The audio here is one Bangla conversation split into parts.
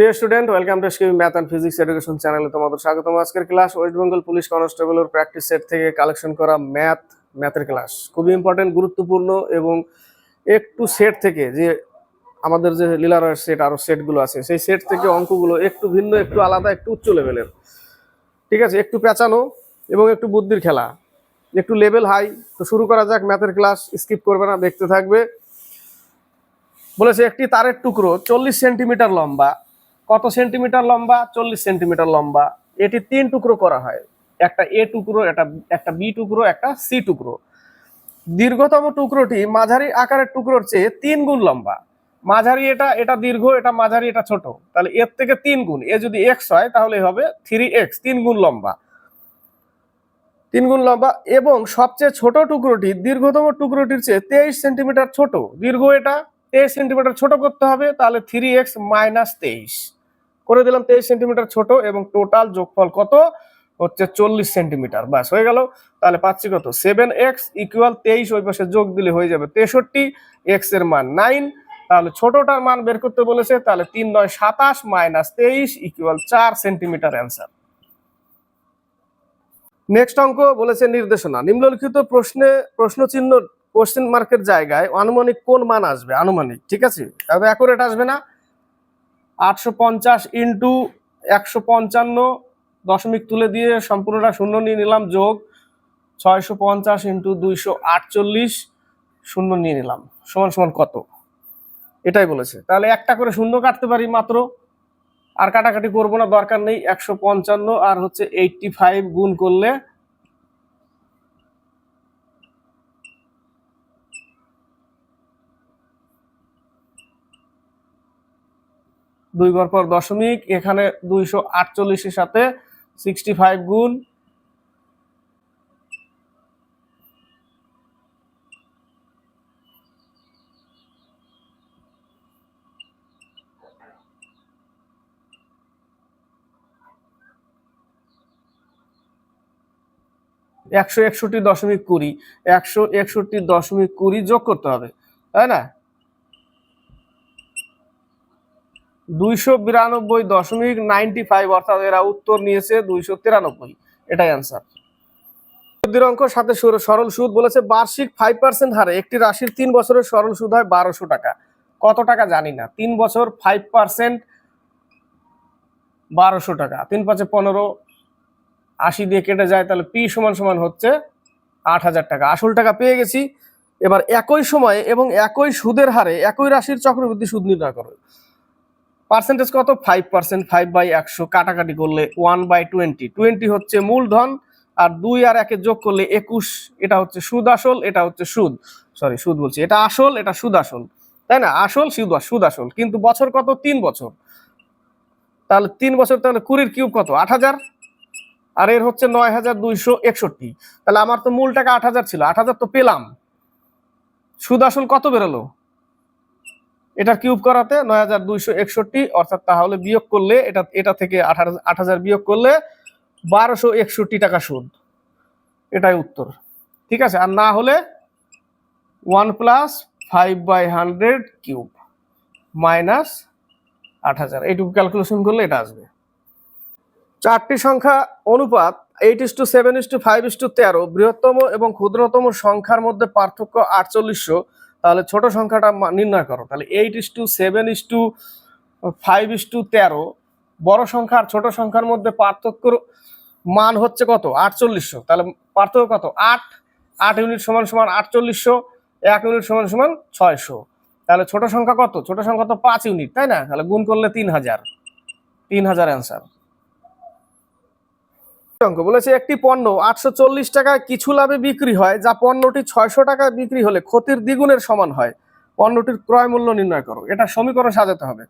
প্রিয় student, welcome to scheme math and physics education চ্যানেলে তোমাদের স্বাগতম। আজকের ক্লাস ওয়েস্ট বেঙ্গল পুলিশ কনস্টেবলের প্র্যাকটিস সেট থেকে কালেকশন করা ম্যাথ, ম্যাথের ক্লাস। খুবই ইম্পর্টেন্ট গুরুত্বপূর্ণ এবং একটু সেট থেকে যে আমাদের যে লীলারয়ের সেট আরও সেটগুলো আছে, সেই সেট থেকে অঙ্কগুলো একটু ভিন্ন, একটু আলাদা, একটু উচ্চ লেভেলের ঠিক আছে? একটু পেঁচানো এবং একটু বুদ্ধির খেলা। একটু লেভেল হাই তো শুরু করা যাক ম্যাথের ক্লাস স্কিপ করবে না, দেখতে থাকবে। বলেছে একটি তারের টুকরো চল্লিশ সেন্টিমিটার লম্বা কত সেন্টিমিটার লম্বা? চল্লিশ সেন্টিমিটার লম্বা। এটি তিন টুকরো করা হয়। একটা এ টুকরো, একটা একটা বি টুকরো, একটা সি টুকরো। দীর্ঘতম টুকরোটি মাঝারি আকারের টুকরোর চেয়ে তিন গুণ লম্বা। মাঝারি এটা এটা দীর্ঘ, এটা মাঝারি, এটা ছোট। তাহলে এর থেকে তিন গুণ। এ যদি এক্স হয়, তাহলে হবে থ্রি এক্স, তিন গুণ লম্বা। তিন গুণ লম্বা এবং সবচেয়ে ছোট টুকরোটি দীর্ঘতম টুকরোটির চেয়ে তেইশ সেন্টিমিটার ছোট। দীর্ঘ এটা, তেইশ সেন্টিমিটার ছোট করতে হবে, তাহলে থ্রি এক্স মাইনাস তেইশ। করে দিলাম তেইশ সেন্টিমিটার ছোট এবং টোটাল যোগফল কত? হচ্ছে চল্লিশ সেন্টিমিটার। ব্যাস হয়ে গেল। তাহলে পাচ্ছি কত? সেভেন এক্স ইকুয়াল তেইশ, ওই পাশে যোগ দিলে হয়ে যাবে তেষট্টি, এক্সের মান নাইন। তাহলে ছোটটার মান বের করতে বলেছে, তাহলে তিন নয় সাতাশ মাইনাস তেইশ ইকুয়াল চার সেন্টিমিটার অ্যান্সার নেক্সট অঙ্ক বলেছে নির্দেশনা। নিম্নলিখিত প্রশ্নে প্রশ্ন চিহ্ন কোশ্চেন মার্কের জায়গায় আনুমানিক কোন মান আসবে? আনুমানিক, ঠিক আছে? তবে অ্যাকুরেট আসবে না। আটশো পঞ্চাশ ইন্টু একশো পঞ্চান্ন দশমিক তুলে দিয়ে সম্পূর্ণটা শূন্য নিয়ে নিলাম যোগ ছয়শো পঞ্চাশ ইন্টু দুইশো আটচল্লিশ শূন্য নিয়ে নিলাম। সমান সমান কত? এটাই বলেছে। তাহলে একটা করে শূন্য কাটতে পারি মাত্র। আর কাটাকাটি করব না, দরকার নেই। একশো পঞ্চান্ন আর হচ্ছে এইটটি ফাইভ গুণ করলে দুই ঘর পর দশমিক, এখানে দুইশো আটচল্লিশের সাথে সিক্সটি ফাইভ গুণ। একশো একষট্টি দশমিক কুড়ি, একশো একষট্টি দশমিক কুড়ি যোগ করতে হবে, তাই না? দুইশো বিরানব্বই দশমিক নাইনটি ফাইভ অর্থাৎ এরা উত্তর নিয়েছে দুইশো তিরানব্বই। এটাই অ্যান্সার অঙ্ক সাথে সরল সুদ বলেছে, বার্ষিক ফাইভ পার্সেন্ট হারে একটি রাশির তিন বছরের সরল সুদ হয় বারোশো টাকা। কত টাকা জানি না। তিন বছর ফাইভ পার্সেন্ট বারোশো টাকা। তিন পাঁচে পনেরো, আশি দিয়ে কেটে যায়, তাহলে পি সমান সমান হচ্ছে আট হাজার টাকা। আসল টাকা পেয়ে গেছি। এবার একই সময়ে এবং একই সুদের হারে একই রাশির চক্রবৃদ্ধি সুদ নির্ণয় করো। পার্সেন্টেজ কত? ফাইভ পার্সেন্ট ফাইভ বাই একশো, কাটাকাটি করলে ওয়ান বাই টোয়েন্টি টোয়েন্টি হচ্ছে মূলধন, আর দুই আর একে যোগ করলে একুশ। এটা হচ্ছে সুদ আসল, এটা হচ্ছে সুদ। সরি সুদ বলছি। এটা আসল, এটা সুদ আসল। তাই না? আসল, সুদ সুদ আসল। কিন্তু বছর কত? তিন বছর। তাহলে তিন বছর তাহলে কুড়ির কিউব কত? আট হাজার। আর এর হচ্ছে নয় হাজার দুইশো একষট্টি। তাহলে আমার তো মূল টাকা আট হাজার ছিল। আট হাজার তো পেলাম। সুদ আসল কত বেরোলো? এটা কিউব করাতে নয় হাজার দুইশো একষট্টি, অর্থাৎ তাহলে বিয়োগ করলে এটা এটা থেকে আট হাজার বিয়োগ করলে বারোশো একষট্টি টাকা সুদ। এটাই উত্তর। ঠিক আছে? আর না হলে one plus five by hundred cube minus আট হাজার। এইটুকু ক্যালকুলেশন করলে এটা আসবে। চারটি সংখ্যা অনুপাত eight is to seven is to five is to তেরো, বৃহত্তম এবং ক্ষুদ্রতম সংখ্যার মধ্যে পার্থক্য আটচল্লিশশো। তাহলে ছোট সংখ্যাটা নির্ণয় করো। তাহলে eight is to seven is to five is to তেরো। বড় সংখ্যা আর ছোট সংখ্যার মধ্যে পার্থক্য মান হচ্ছে কত? আটচল্লিশশো। তাহলে পার্থক্য কত? আট। আট ইউনিট সমান সমান আটচল্লিশশো। এক ইউনিট সমান সমান ছয়শো। তাহলে ছোট সংখ্যা কত? ছোট সংখ্যা তো পাঁচ ইউনিট তাই না? তাহলে গুণ করলে তিন হাজার। তিন হাজার অ্যান্সার অঙ্ক বলেছে একটি পণ্য আটশো চল্লিশ টাকায় কিছু লাভে বিক্রি হয়, যা পণ্যটি ছয়শো টাকায় বিক্রি হলে ক্ষতির দ্বিগুণের সমান হয়। পণ্যটির ক্রয় মূল্য নির্ণয় করো। এটা সমীকরণ সাজাতে হবে।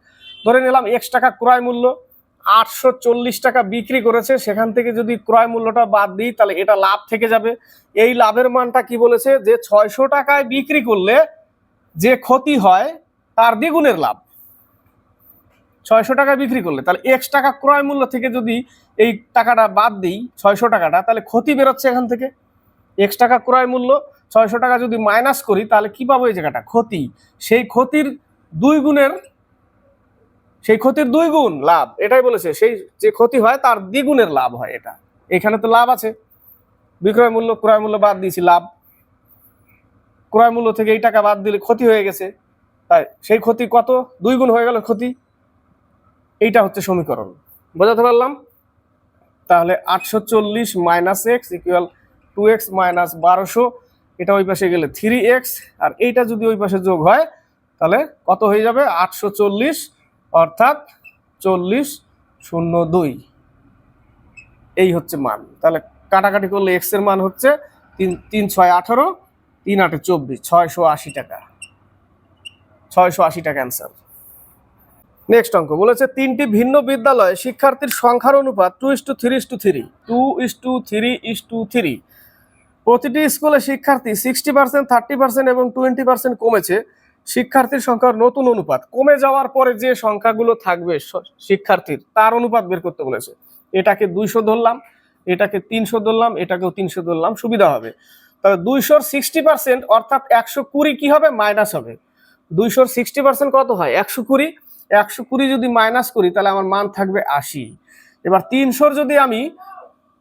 ধরে নিলাম এক্স টাকা ক্রয় মূল্য, আটশো চল্লিশ টাকা বিক্রি করেছে, সেখান থেকে যদি ক্রয় মূল্যটা বাদ দিই, তাহলে এটা লাভ থেকে যাবে। এই লাভের মানটা কি বলেছে? যে ছয়শো টাকায় বিক্রি করলে যে ক্ষতি হয়, তার দ্বিগুণের লাভ। ছয়শো টাকা বিক্রি করলে, তাহলে এক্স টাকা ক্রয় মূল্য থেকে যদি এই টাকাটা বাদ দিই, ছয়শো টাকাটা, তাহলে ক্ষতি বেরোচ্ছে এখান থেকে। এক্স টাকা ক্রয় মূল্য, ছয়শো টাকা যদি মাইনাস করি, তাহলে কি পাবো এই জায়গাটা? ক্ষতি। সেই ক্ষতির দুই গুণের, সেই ক্ষতির দুই গুণ লাভ, এটাই বলেছে। সেই যে ক্ষতি হয়, তার দ্বিগুণের লাভ হয় এটা। এখানে তো লাভ আছে। বিক্রয় মূল্য, ক্রয় মূল্য বাদ দিয়েছি, লাভ। ক্রয় মূল্য থেকে এই টাকা বাদ দিলে ক্ষতি হয়ে গেছে। তাই সেই ক্ষতি কত? দুই গুণ হয়ে গেল ক্ষতি। এইটা হচ্ছে সমীকরণ। বোঝাতে পারলাম? তাহলে আটশো চল্লিশ minus x equal to x minus বারোশো, এটা ওই পাশে গেলে থ্রি এক্স আর এইটা যদি ওই পাশে যোগ হয়, তাহলে কত হয়ে যাবে? আটশো চল্লিশ, অর্থাৎ চল্লিশ শূন্য দুই। এই হচ্ছে মান। তাহলে কাটাকাটি করলে এক্সের মান হচ্ছে তিন তিন ছয় আঠারো, তিন আটে চব্বিশ, ছয়শো আশি টাকা। ছয়শো আশি টাকা অ্যান্সার নেক্সট অঙ্ক বলেছে, তিনটি ভিন্ন বিদ্যালয়ে শিক্ষার্থীর সংখ্যার অনুপাত two is to three is to three two is to three is to three প্রতিটি স্কুলে শিক্ষার্থী সিক্সটি পার্সেন্ট থার্টি পার্সেন্ট এবং টোয়েন্টি পার্সেন্ট কমেছে, শিক্ষার্থীর সংখ্যার নতুন অনুপাত। কমে যাওয়ার পরে যে সংখ্যাগুলো থাকবে শিক্ষার্থীর, তার অনুপাত বের করতে বলেছে। এটাকে দুইশো ধরলাম, এটাকে তিনশো ধরলাম, এটাকেও তিনশো ধরলাম, সুবিধা হবে। তবে দুইশোর সিক্সটি পার্সেন্ট অর্থাৎ একশো কুড়ি কী হবে? মাইনাস হবে। দুইশোর সিক্সটি পার্সেন্ট কত হয়? একশো কুড়ি। একশো কুড়ি যদি মাইনাস করি, তাহলে আমার মান থাকবে আশি। এবার তিনশোর যদি আমি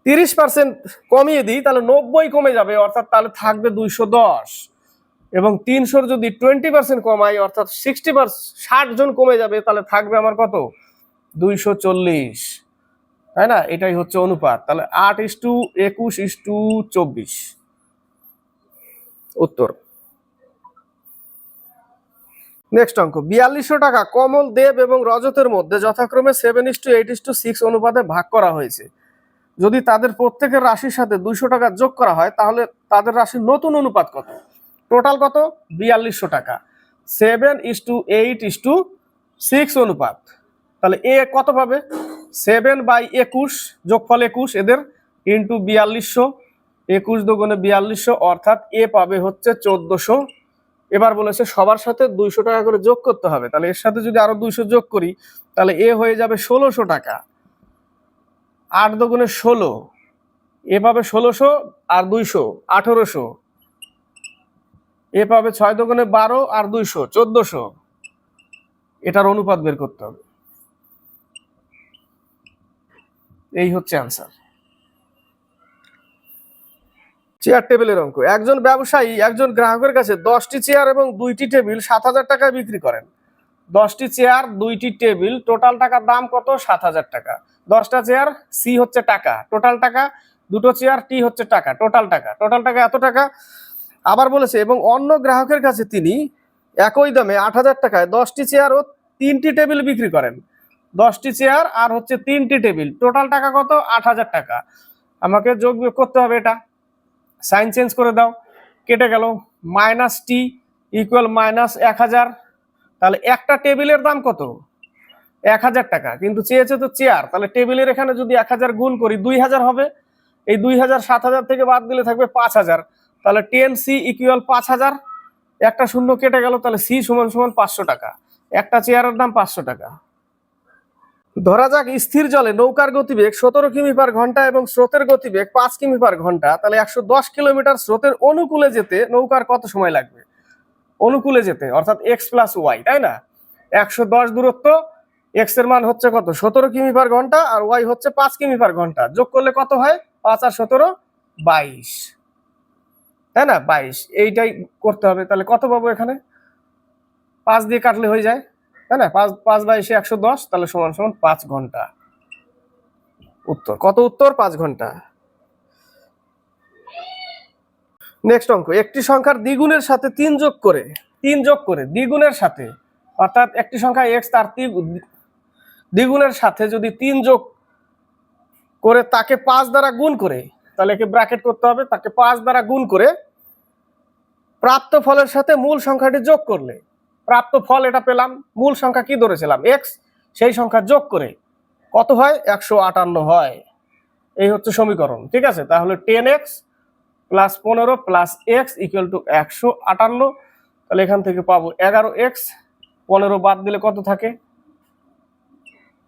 তিরিশ পার্সেন্ট কমিয়ে দিই, তাহলে নব্বই কমে যাবে, অর্থাৎ তাহলে থাকবে দুইশো দশ। এবং তিনশোর যদি টোয়েন্টি পার্সেন্ট কমাই, অর্থাৎ সিক্সটি পার্সেন্ট ষাট জন কমে যাবে, তাহলে থাকবে আমার কত? দুইশো চল্লিশ। তাই না? এটাই হচ্ছে অনুপাত। তাহলে আট ইস টু একুশ ইস টু চব্বিশ। উত্তর। নেক্সট অঙ্ক, বিয়াল্লিশশো টাকা কমল দেব এবং রজতের মধ্যে যথাক্রমে seven is to eight is to six অনুপাতে ভাগ করা হয়েছে। যদি তাদের প্রত্যেকের রাশির সাথে দুইশো টাকা যোগ করা হয়, তাহলে তাদের রাশির নতুন অনুপাত কত? টোটাল কত? বিয়াল্লিশশো টাকা। Seven is to eight is to six অনুপাত। তাহলে এ কত পাবে? সেভেন বাই একুশ, যোগফল একুশ, এদের ইন্টু বিয়াল্লিশশো, একুশ দুগুণে বিয়াল্লিশশো, অর্থাৎ এ পাবে হচ্ছে চোদ্দশো। এবার বলেছে সবার সাথে দুইশো টাকা করে যোগ করতে হবে। তাহলে এর সাথে যদি আরও দুইশো যোগ করি, তাহলে এ হয়ে যাবে ষোলোশো টাকা। আট দুগুণে ষোলো, এ পাবে ষোলোশো আর দুইশো, আঠেরোশো। এ পাবে ছয় দুগুণে বারো আর দুইশো, চোদ্দশো। এটার অনুপাত বের করতে হবে। এই হচ্ছে অ্যান্সার চেয়ার টেবিলের অঙ্ক। একজন ব্যবসায়ী, একজন গ্রাহকের কাছে দশটি চেয়ার এবং দুইটি টেবিল সাত হাজার টাকায় বিক্রি করেন। দশটি চেয়ার দুইটি টেবিল টোটাল টাকার দাম কত? সাত হাজার টাকা। দশটা চেয়ার সি হচ্ছে টাকা। টোটাল টাকা, দুটো চেয়ার টি হচ্ছে টাকা। টোটাল টাকা। টোটাল টাকা এত টাকা? আবার বলেছে, এবং অন্য গ্রাহকের কাছে তিনি একই দামে আট হাজার টাকায় দশটি চেয়ার ও তিনটি টেবিল বিক্রি করেন। দশটি চেয়ার আর হচ্ছে তিনটি টেবিল টোটাল টাকা কত? আট হাজার টাকা। আমাকে যোগ করতে হবে এটা। সাইন চেঞ্জ করে দাও, কেটে গেল। মাইনাস টি ইকুয়াল মাইনাস এক হাজার। তাহলে একটা টেবিলের দাম কত? এক হাজার টাকা। কিন্তু চেয়েছে তো চেয়ার। তাহলে টেবিলের এখানে যদি এক হাজার গুণ করি, দুই হাজার হবে। এই দুই হাজার, সাত হাজার থেকে বাদ দিলে থাকবে পাঁচ হাজার। তাহলে টেন সি ইকুয়াল পাঁচ হাজার। একটা শূন্য কেটে গেল, তাহলে সি সমান সমান পাঁচশো টাকা। একটা চেয়ারের দাম পাঁচশো টাকা। ধরা যাক স্থির জলে নৌকার গতিবেগ সতেরো কিমি পার ঘণ্টা এবং স্রোতের গতিবেগ পাঁচ কিমি পার ঘণ্টা, তাহলে একশো দশ কিলোমিটার স্রোতের অনুকূলে যেতে নৌকার কত সময় লাগবে? অনুকূলে যেতে, অর্থাৎ এক্স প্লাস ওয়াই তাই না? একশো দশ দূরত্ব এক্সের মান হচ্ছে কত? সতেরো কিমি পার ঘণ্টা আর ওয়াই হচ্ছে পাঁচ কিমি পার ঘণ্টা। যোগ করলে কত হয়? পাঁচ আর সতেরো, বাইশ। তাই না? বাইশ, এইটাই করতে হবে। তাহলে কত পাবো এখানে? পাঁচ দিয়ে কাটলে হয়ে যায়? তাই না? পাঁচ পাঁচ বাইশে একশো দশ, তাহলে সমান সমান পাঁচ ঘণ্টা। উত্তর। কত উত্তর? পাঁচ ঘণ্টা। নেক্সট অঙ্ক। একটি সংখ্যার দ্বিগুণের সাথে তিন যোগ করে, তিন যোগ করে, দ্বিগুণের সাথে। অর্থাৎ একটি সংখ্যা এক্স তার দ্বিগুণের সাথে যদি তিন যোগ করে তাকে পাঁচ দ্বারা গুণ করে, তাহলে একে ব্র্যাকেট করতে হবে। তাকে পাঁচ দ্বারা গুণ করে প্রাপ্ত ফলের সাথে মূল সংখ্যাটি যোগ করলে প্রাপ্ত ফল এটা পেলাম, মূল সংখ্যা কি ধরেছিলাম? এক্স সেই সংখ্যা যোগ করে কত হয়? একশো আটান্ন হয়। এই হচ্ছে সমীকরণ, ঠিক আছে? তাহলে টেন এক্স প্লাস পনেরো প্লাস এক্স ইকুয়াল টু একশো আটান্ন, তাহলে এখান থেকে পাবো এগারো এক্স পনেরো বাদ দিলে কত থাকে?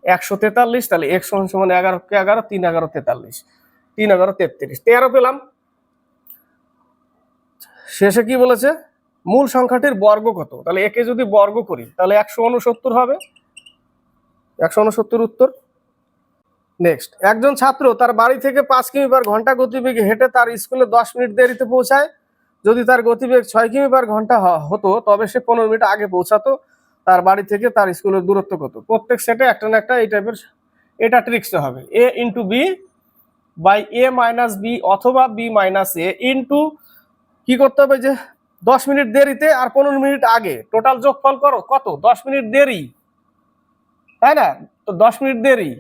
একশো তেতাল্লিশ, তাহলে এক্স সমান সমান এগারো কে এগারো, তিন এগারো তেতাল্লিশ, তিন এগারো তেত্রিশ। তেরো পেলাম। শেষে কি বলেছে? মূল সংখ্যাটির বর্গ কত? তাহলে একে যদি বর্গ করি, তাহলে একশো উনসত্তর হবে। একশো উনসত্তর উত্তর। নেক্সট একজন ছাত্র তার বাড়ি থেকে পাঁচ কিমি পার ঘণ্টা গতিবেগে হেঁটে তার স্কুলে দশ মিনিট দেরিতে পৌঁছায়। যদি তার গতিবেগ ছয় কিমি পার ঘণ্টা হতো, তবে সে পনেরো মিনিট আগে পৌঁছাতো। তার বাড়ি থেকে তার স্কুলের দূরত্ব কত? প্রত্যেক সেটে একটা না একটা এই টাইপের এটা ট্রিক্স হবে। A into B by A minus B অথবা বি মাইনাস এ ইন্টু কি করতে হবে যে দশ মিনিট দেরিতে আর পনেরো মিনিট আগে। টোটাল যোগফল করো, কত? দশ মিনিট দেরি। তাই না? তো দশ মিনিট দেরি।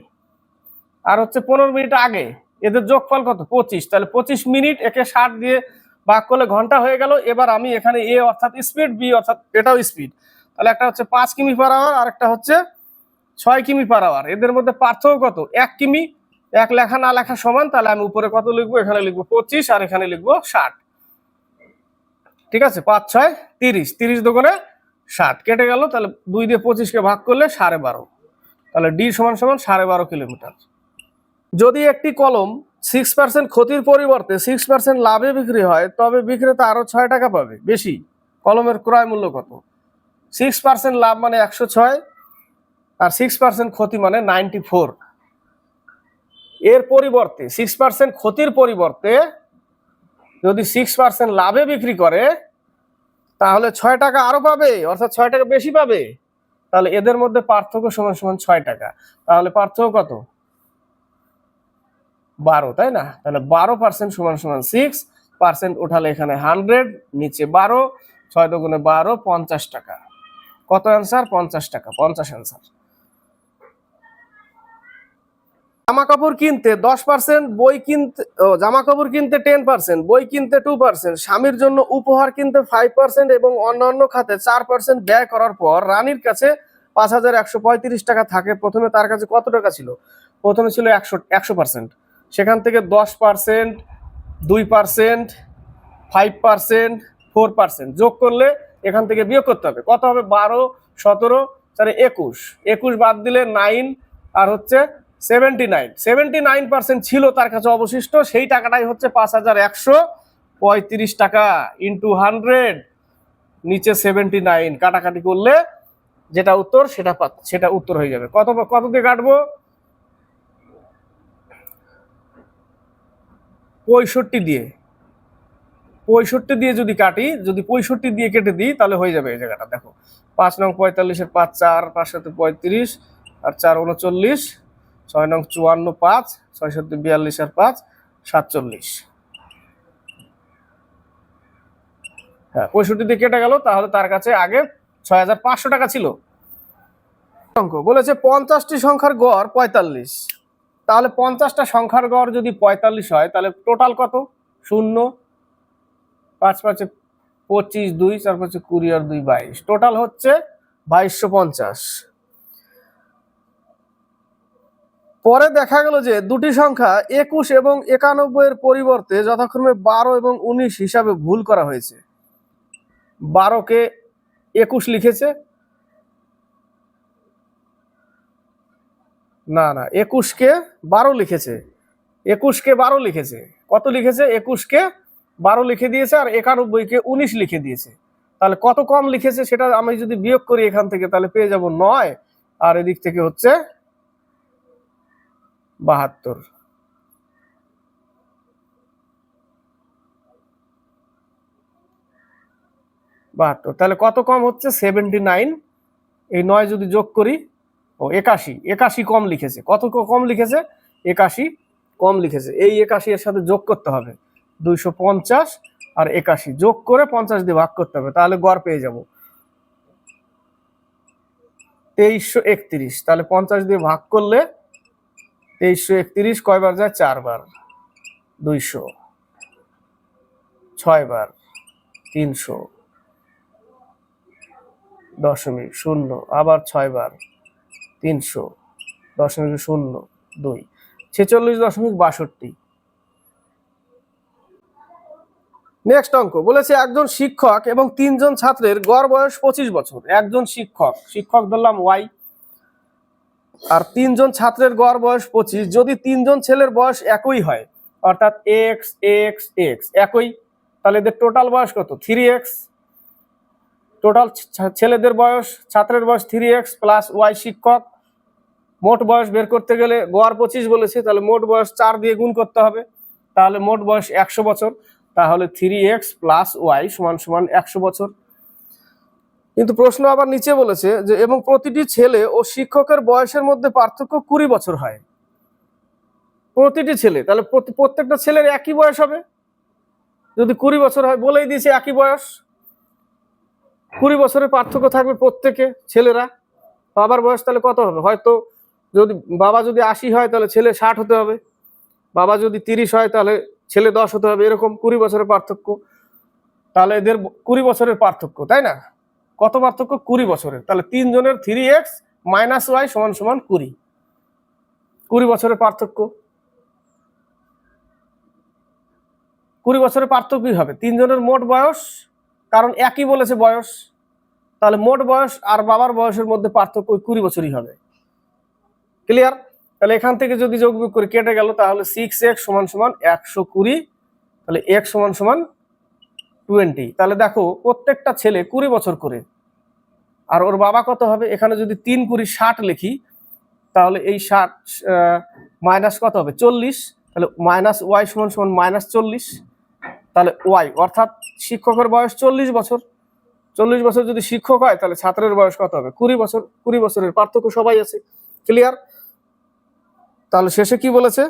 আর হচ্ছে পনেরো মিনিট আগে। এদের যোগফল কত? পঁচিশ। তাহলে পঁচিশ মিনিট একে ষাট দিয়ে ভাগ করলে ঘণ্টা হয়ে গেল। এবার আমি এখানে এ অর্থাৎ স্পিড বি অর্থাৎ এটাও স্পিড তাহলে একটা হচ্ছে পাঁচ কিমি পার আওয়ার আর একটা হচ্ছে ছয় কিমি পার আওয়ার এদের মধ্যে পার্থক্য কত? এক কিমি। এক লেখা না লেখা সমান, তাহলে আমি উপরে কত লিখব? এখানে লিখব পঁচিশ, আর এখানে লিখব ষাট। ঠিক আছে? পাঁচ, ছয়, তিরিশ। তিরিশ দোকানে ষাট। কেটে গেল, তাহলে দুই দিয়ে পঁচিশকে ভাগ করলে সাড়ে বারো। তাহলে ডি সমান সমান সাড়ে বারো কিলোমিটার। যদি একটি কলম সিক্স পার্সেন্ট ক্ষতির পরিবর্তে সিক্স পার্সেন্ট লাভে বিক্রি হয়, তবে বিক্রেতা আরও ছয় টাকা পাবে। বেশি। কলমের ক্রয় মূল্য কত? সিক্স পার্সেন্ট লাভ মানে একশো ছয়, আর সিক্স পার্সেন্ট ক্ষতি মানে নাইনটি ফোর এর পরিবর্তে সিক্স পার্সেন্ট ক্ষতির পরিবর্তে যদি সিক্স পার্সেন্ট লাভে বিক্রি করে, তাহলে ছয় টাকা আরও পাবে, অর্থাৎ ছয় টাকা বেশি পাবে। তাহলে এদের মধ্যে পার্থক্য সমান সমান ছয় টাকা। তাহলে পার্থক্য কত? বারো, তাই না? তাহলে বারো পার্সেন্ট সমান সমান সিক্স পার্সেন্ট উঠালে এখানে হান্ড্রেড নিচে বারো, ছয় দোকানে বারো, পঞ্চাশ টাকা। কত অ্যান্সার পঞ্চাশ টাকা, পঞ্চাশ অ্যান্সার জামা কাপড় কিনতে দশ পার্সেন্ট বই কিনতে জামা কাপড় কিনতে টেন পার্সেন্ট বই কিনতে টু পার্সেন্ট স্বামীর জন্য উপহার কিনতে ফাইভ পার্সেন্ট এবং অন্যান্য খাতে চার পার্সেন্ট ব্যয় করার পর রানীর কাছে পাঁচ হাজার একশো পঁয়ত্রিশ টাকা থাকে। প্রথমে তার কাছে কত টাকা ছিল? প্রথমে ছিল একশো একশো পার্সেন্ট সেখান থেকে দশ পার্সেন্ট দুই percent five percent four percent যোগ করলে এখান থেকে বিয়োগ করতে হবে। কত হবে? বারো, সতেরো চারে একুশ। একুশ বাদ দিলে নাইন আর হচ্ছে seventy nine. Seventy nine percent ছিল তার কাছে অবশিষ্ট, সেই টাকাটাই হচ্ছে পাঁচ হাজার একশো পঁয়ত্রিশ টাকা ইন্টু হান্ড্রেড নিচে সেভেন্টি নাইন, কাটাকাটি করলে যেটা উত্তর সেটা সেটা উত্তর হয়ে যাবে। কত কত দিয়ে কাটবো? পঁয়ষট্টি দিয়ে। পঁয়ষট্টি দিয়ে যদি কাটি, যদি পঁয়ষট্টি দিয়ে কেটে দিই, তাহলে হয়ে যাবে এই জায়গাটা। দেখো, পাঁচ নং পঁয়তাল্লিশের পাঁচ, চার, পাঁচ সাথে পঁয়ত্রিশ, আর চার উনচল্লিশ ছয় নং চুয়ান্ন পাঁচ ছয় বিয়াল্লিশ আর পাঁচ, সাতচল্লিশ। হ্যাঁ পঁয়ষট্টি দিয়ে কেটে গেল, তাহলে তার কাছে আগে ছয় হাজার পাঁচশো টাকা ছিল। অঙ্ক, বলেছে পঞ্চাশটি সংখ্যার গড় পঁয়তাল্লিশ। তাহলে পঞ্চাশটা সংখ্যার গড় যদি পঁয়তাল্লিশ হয়, তাহলে টোটাল কত? শূন্য। পাঁচ পাঁচে পঁচিশ দুই, চার পাঁচে কুড়ি আর দুই বাইশ। টোটাল হচ্ছে বাইশশো পঞ্চাশ। পরে দেখা গেল যে দুটি সংখ্যা একুশ এবং একানব্বই এর পরিবর্তে যথাক্রমে বারো এবং উনিশ হিসাবে ভুল করা হয়েছে। বারোকে একুশ লিখেছে। না না, একুশকে বারো লিখেছে। একুশকে বারো লিখেছে। কত লিখেছে? একুশকে বারো লিখে দিয়েছে আর একানব্বইকে উনিশ লিখে দিয়েছে। তাহলে কত কম লিখেছে সেটা আমি যদি বিয়োগ করি এখান থেকে তাহলে পেয়ে যাব নয়। আর এদিক থেকে হচ্ছে বাহাত্তর। বাহাত্তর। তাহলে কত কম হচ্ছে? সেভেন্টি নাইন এই নয় যদি যোগ করি, ও একাশি। একাশি কম লিখেছে। কত কম লিখেছে? একাশি কম লিখেছে। এই একাশি এর সাথে যোগ করতে হবে। দুইশো পঞ্চাশ আর একাশি। যোগ করে পঞ্চাশ দিয়ে ভাগ করতে হবে। তাহলে গড় পেয়ে যাব। তেইশশো একত্রিশ। তাহলে পঞ্চাশ দিয়ে ভাগ করলে তেইশশো একত্রিশ কয়বার যায়? চারবার। দুইশো। ছয়বার। তিনশো। দশমিক শূন্য। আবার ছয়বার। তিনশো। দশমিক শূন্য। দুই। ছেচল্লিশ দশমিক বাষট্টি। নেক্সট অঙ্ক। বলেছে একজন শিক্ষক এবং তিনজন ছাত্রের গড় বয়স পঁচিশ বছর। একজন শিক্ষক। শিক্ষক ধরলাম ওয়াই আর তিনজন ছাত্রের গড় বয়স পঁচিশ, যদি তিনজন ছেলের বয়স একই হয়, অর্থাৎ এক্স এক্স এক্স, একই, তাহলে এদের টোটাল বয়স কত? থ্রি এক্স, টোটাল ছেলেদের বয়স, ছাত্রের বয়স থ্রি এক্স প্লাস ওয়াই শিক্ষক। মোট বয়স বের করতে গেলে গোয়ার পঁচিশ বলেছে, তাহলে মোট বয়স চার দিয়ে গুণ করতে হবে, তাহলে মোট বয়স একশো বছর, তাহলে থ্রি এক্স প্লাস ওয়াই সমান সমান একশো বছর। কিন্তু প্রশ্ন আবার নিচে বলেছে যে, এবং প্রতিটি ছেলে ও শিক্ষকের বয়সের মধ্যে পার্থক্য কুড়ি বছর হয়। প্রতিটি ছেলে, তাহলে প্রত্যেকটা ছেলের একই বয়স হবে? যদি কুড়ি বছর হয়, বলেই দিয়েছে একই বয়স। কুড়ি বছরের পার্থক্য থাকবে প্রত্যেকে ছেলেরা। বাবার বয়স তাহলে কত হবে? হয়তো যদি বাবা যদি আশি হয়, তাহলে ছেলে ষাট হতে হবে। বাবা যদি তিরিশ হয়, তাহলে ছেলে দশ হতে হবে। এরকম কুড়ি বছরের পার্থক্য। তাহলে এদের কুড়ি বছরের পার্থক্য, তাই না? কত পার্থক্য? কুড়ি বছরের। তাহলে তিনজনের থ্রি এক্স মাইনাস ওয়াই সমান সমান কুড়ি। কুড়ি বছরের পার্থক্য। কুড়ি বছরের পার্থক্যই হবে? তিনজনের মোট বয়স, কারণ একই বলেছে বয়স। তাহলে মোট বয়স আর বাবার বয়সের মধ্যে পার্থক্য কুড়ি বছরই হবে। ক্লিয়ার তাহলে এখান থেকে যদি যোগ করে কেটে গেল, তাহলে সিক্স এক্স সমান সমান একশো কুড়ি। তাহলে এক্স সমান সমান টোয়েন্টি। তাহলে দেখো, প্রত্যেকটা ছেলে কুড়ি বছর করে। আর ওর বাবা কত হবে? এখানে যদি তিন কুড়ি ষাট লিখি, তাহলে এই ষাট মাইনাস কত হবে? চল্লিশ। তাহলে মাইনাস ওয়াই সমান সমান মাইনাস চল্লিশ। তাহলে ওয়াই, অর্থাৎ শিক্ষকের বয়স চল্লিশ বছর। চল্লিশ বছর যদি শিক্ষক হয়, তাহলে ছাত্রের বয়স কত হবে? কুড়ি বছর, কুড়ি বছরের পার্থক্য সবাই আছে। ক্লিয়ার তাহলে শেষে কি বলেছে?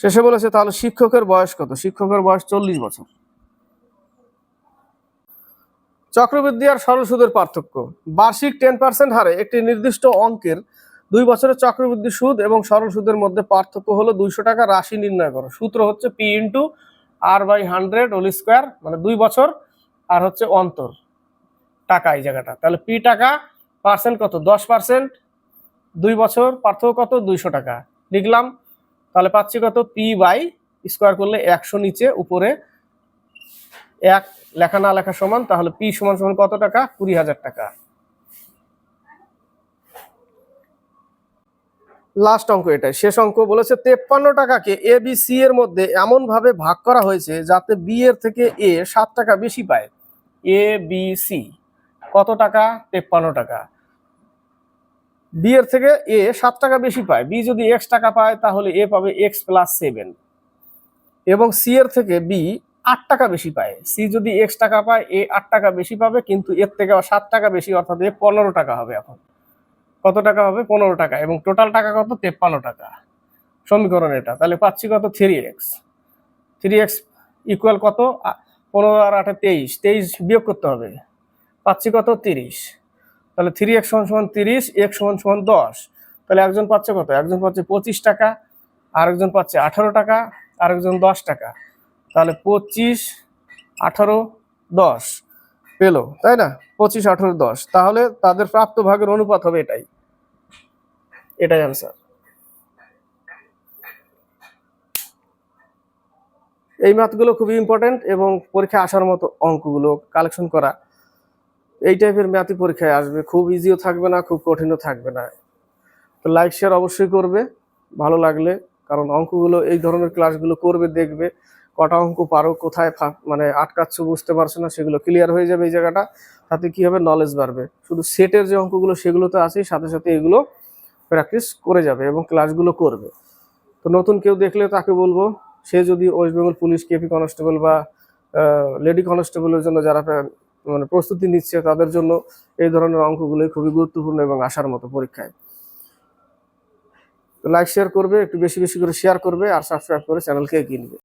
শেষে বলেছে, তাহলে শিক্ষকের বয়স কত? শিক্ষকের বয়স চল্লিশ বছর। চক্রবৃদ্ধি আর সরল সুদের পার্থক্য। বার্ষিক টেন পার্সেন্ট হারে একটি নির্দিষ্ট অঙ্কের দুই বছরের চক্রবৃদ্ধি সুদ এবং সরল সুদের মধ্যে পার্থক্য হলো দুইশো টাকা রাশি নির্ণয় করো। সূত্র হচ্ছে P into R by hundred whole square মানে দুই বছর, আর হচ্ছে অন্তর টাকা এই জায়গাটা। তাহলে পি টাকা পার্সেন্ট কত? দশ পার্সেন্ট দুই বছর, পার্থক্য কত? দুইশো টাকা। লিখলাম, তাহলে পাচ্ছি কত? পি বাই স্কোয়ার করলে একশো নিচে, উপরে এক লেখা না লেখা সমান, তাহলে পি সমান সমান কত টাকা? কুড়ি হাজার টাকা। লাস্ট অঙ্ক এটাই। শেষ অঙ্ক বলেছে তেপ্পান্ন টাকাকে এ বি সি এর মধ্যে এমন ভাবে ভাগ করা হয়েছে যাতে বি এর থেকে এ সাত টাকা বেশি পায়। এ বি সি কত টাকা? তেপ্পান্ন টাকা। বি এর থেকে এ সাত টাকা বেশি পায়। বি যদি এক্স টাকা পায়, তাহলে এ পাবে এক্স প্লাস সেভেন এবং সি এর থেকে বি আট টাকা বেশি পায়। সি যদি এক্স টাকা পায়, এ আট টাকা বেশি পাবে, কিন্তু এর থেকে সাত টাকা বেশি, অর্থাৎ এ পনেরো টাকা হবে এখন। কত টাকা হবে? পনেরো টাকা। এবং টোটাল টাকা কত? তেপ্পান্ন টাকা। সমীকরণ এটা। তাহলে পাচ্ছি কত? Three x three x equal কত? পনেরো আর আটে তেইশ। তেইশ বিয়োগ করতে হবে। পাচ্ছি কত? তিরিশ। তাহলে থ্রি এক্স সমান সমান তিরিশ এক্স সমান সমান দশ। তাহলে একজন পাচ্ছে কত? একজন পাচ্ছে পঁচিশ টাকা, আরেকজন পাচ্ছে আঠারো টাকা, আরেকজন দশ টাকা। তাহলে পঁচিশ, আঠারো, দশ। পেল, তাই না? পঁচিশ, আঠারো, দশ। তাহলে তাদের প্রাপ্ত ভাগের অনুপাত হবে এটাই। এটাই অ্যান্সার এই ম্যাথগুলো খুবই ইম্পর্টেন্ট এবং পরীক্ষায় আসার মতো অঙ্কগুলো কালেকশন করা, এই টাইপের ম্যাথই পরীক্ষায় আসবে। খুব ইজিও থাকবে না, খুব কঠিনও থাকবে না। তো লাইক শেয়ার অবশ্যই করবে। ভালো লাগলে, কারণ অঙ্কগুলো, এই ধরনের ক্লাসগুলো করবে, দেখবে। কটা অঙ্ক পারো, কোথায় মানে আটকাচ্ছ বুঝতে পারছ না, সেগুলো ক্লিয়ার হয়ে যাবে এই জায়গাটা। তাতে কি হবে? নলেজ বাড়বে। শুধু সেটের যে অঙ্কগুলো, সেগুলো তো আছেই, সাথে সাথে এগুলো প্র্যাকটিস করে যাবে এবং ক্লাসগুলো করবে। তো নতুন কেউ দেখলে তাকে বলব, সে যদি West Bengal police KP constable বা লেডি কনস্টেবলের জন্য যারা মানে প্রস্তুতি নিচ্ছে, তাদের জন্য এই ধরনের অঙ্কগুলোই খুবই গুরুত্বপূর্ণ এবং আসার মতো পরীক্ষায়। লাইক শেয়ার করবে, একটু বেশি বেশি করে শেয়ার করবে, আর সাবস্ক্রাইব করে চ্যানেলকে এগিয়ে নিবে।